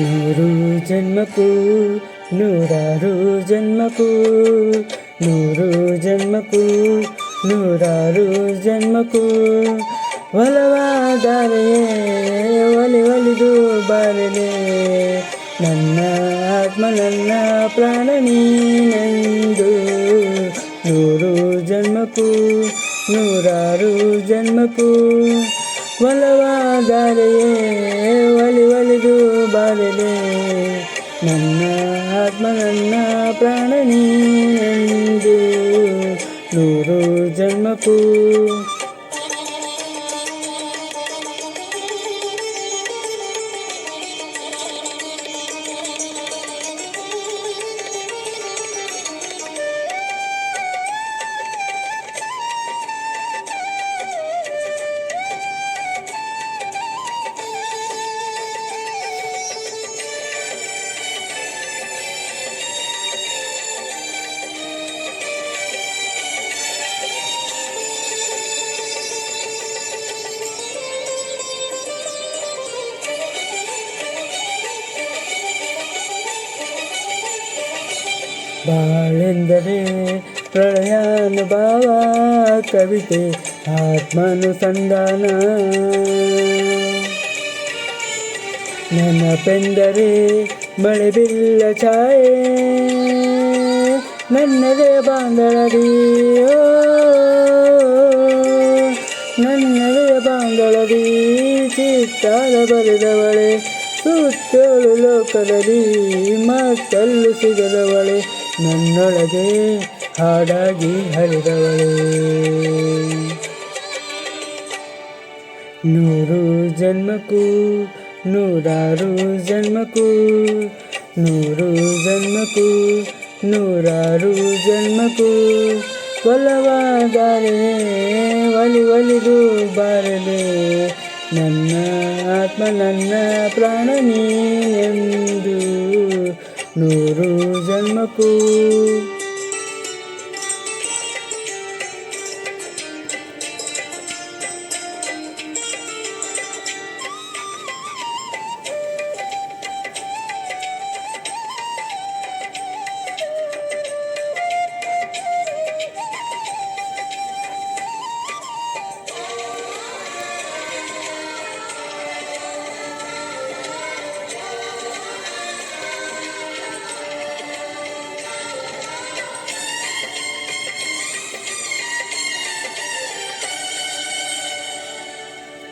ನೂರು ಜನ್ಮಕ್ಕೂ ನೂರಾರು ಜನ್ಮಕ್ಕೂ ನೂರು ಜನ್ಮಕ್ಕೂ ನೂರಾರು ಜನ್ಮಕ್ಕೂ ಒಲವಾದರೆ ಒಲಿ ಒಲಿದು ಬಾರದೆ ನನ್ನ ಆತ್ಮ ನನ್ನ ಪ್ರಾಣ ನೀನೆಂದು ನೂರು ಜನ್ಮಕ್ಕೂ ನೂರಾರು ಜನ್ಮಕ್ಕೂ ಒಲವಾದರೆಯೇ ನನ್ನ ಆತ್ಮ ನನ್ನ ಪ್ರಾಣ ನೀನೆಂದು ನೂರು ಜನ್ಮಕ್ಕೂ ಬಾಳೆಂದರೆ ಪ್ರಳಯಾನುಭವ ಕವಿತೆ ಆತ್ಮಾನುಸಂಧಾನ. ನೆನಪೆಂದರೆ ಮಳೆ ಬಿಲ್ಲ ಛಾಯೆ ನನ್ನದೇ ಬಾಂಗಳದಿ ಓ, ನನ್ನದೇ ಬಾಂಗಳದಿ ಚಿತ್ತಾರ ಬರೆದವಳೆ ಸುತ್ತಲು ಲೋಕದಲ್ಲಿ ಮತ್ತಲ್ಲೂ ಸಿಗದವಳೆ. ನನ್ನೊಳಗೆ ಹಾಡಾಗಿ ಹರಿದವಳು. ನೂರು ಜನ್ಮಕ್ಕೂ, ನೂರಾರು ಜನ್ಮಕ್ಕೂ, ನೂರು ಜನ್ಮಕ್ಕೂ, ನೂರಾರು ಜನ್ಮಕ್ಕೂ, ಒಲವಾದರೆ ಒಲಿ ಒಲಿದು ಬಾರದೆ, ನನ್ನ ಆತ್ಮ ನನ್ನ ಪ್ರಾಣ ನೀನೆಂದು నూరు జన్మకు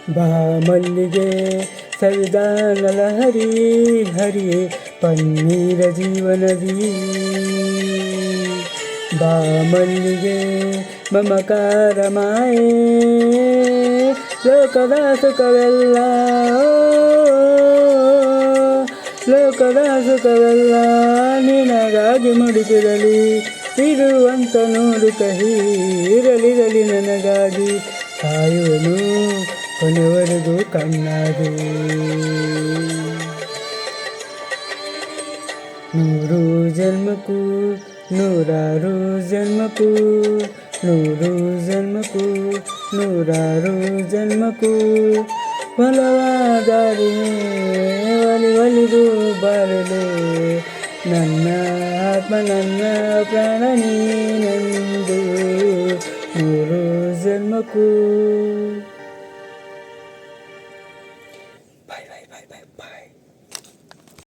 ಬಾ ಮಲ್ಲಿಗೆ ಸವಿದಾನಲ ಹರಿ ಹರಿ ಪನ್ನೀರ ಜೀವನದಿ. ಬಾ ಮಲ್ಲಿಗೆ ಮಮಕಾರ ಮಾಯೆ ಲೋಕದ ಸುಖವೆಲ್ಲ ಲೋಕದ ಸುಖವೆಲ್ಲ ನಿನಗಾಗಿ ಮುಡಿದಿರಲಿ ಇರುವಂತ ನೋಡು ಕಹಿ ಇರಲಿರಲಿ ನನಗಾಗಿ. ಕಾಯುವನು ಕೊನೆವರೆಗೂ ಕಣ್ಣಾಗಿ ನೂರು ಜನ್ಮಕ್ಕೂ ನೂರಾರು ಜನ್ಮಕ್ಕೂ ನೂರು ಜನ್ಮಕ್ಕೂ ನೂರಾರು ಜನ್ಮಕ್ಕೂ ಒಲವಾದರೆ ಒಲಿ ಒಲಿದು ಬಾರದೆ ನನ್ನ ಆತ್ಮ ನನ್ನ ಪ್ರಾಣ ನೀನೆಂದು ನೂರು ಜನ್ಮಕ್ಕೂ